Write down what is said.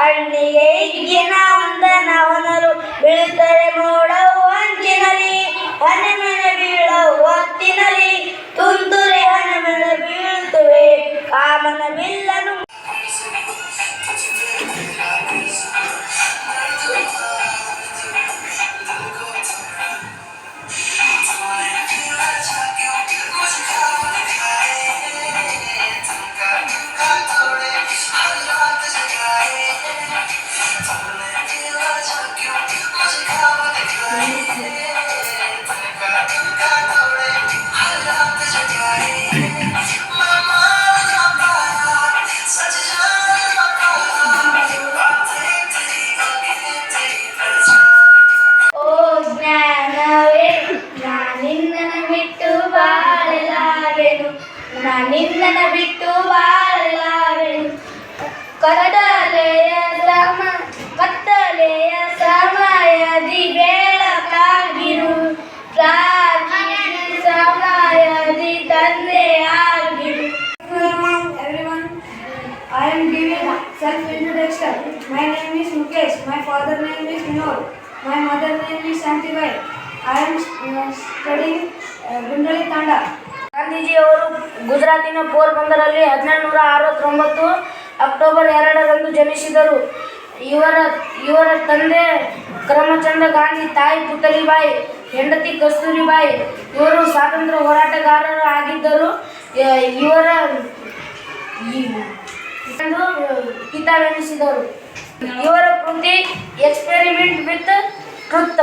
ಕಣ್ಣಿಗೆ ಹಿಗ್ಗಿನ ಅಂದನವನರು ಬೀಳುತ್ತಾರೆ ಮೋಡವು ಅಂಚಿನಲ್ಲಿ ಬೀಳವು ಹೊತ್ತಿನಲ್ಲಿ ತುಂತುರೆ ಹನೆಮೆನೆ ಬೀಳುತ್ತವೆ ಕಾಮನಬಿಲ್ಲಿ ನಾನಿನ್ನನ ಬಿಟ್ಟು ಬಾಳಲಾರೆನು ಕತ್ತಲೆಯ ಸಮ ಕತ್ತಲೆಯ ಸಮಯದಿ ಬೆಳಕಾಗಿರು ಪ್ರಾರ್ಥನೆ ಸಮಯದಿ ತಂದೆಯಾಗಿರು. I am giving self-introduction. My name is Mukesh. My father name is Vinod. My mother name is Santibai. I am uh, studying uh, Gundali Tanda. ಗಾಂಧೀಜಿಯವರು ಗುಜರಾತಿನ ಪೋರ್ಬಂದರಲ್ಲಿ ಹದಿನೇಳು ನೂರ ಅರವತ್ತೊಂಬತ್ತು ಅಕ್ಟೋಬರ್ ಎರಡರಂದು ಜನಿಸಿದರು. ಇವರ ಇವರ ತಂದೆ ಕ್ರಮಚಂದ್ರ ಗಾಂಧಿ, ತಾಯಿ ಪುತಲಿಬಾಯಿ ಹೆಂಡತಿ ಕಸ್ತೂರಿಬಾಯಿ, ಇವರು ಸ್ವಾತಂತ್ರ್ಯ ಹೋರಾಟಗಾರರು ಆಗಿದ್ದರು. ಇವರ ಪಿತಾವೆನಿಸಿದರು. ಇವರ ಕೃತಿ ಎಕ್ಸ್ಪೆರಿಮೆಂಟ್ ವಿತ್ ಟ್ರುತ್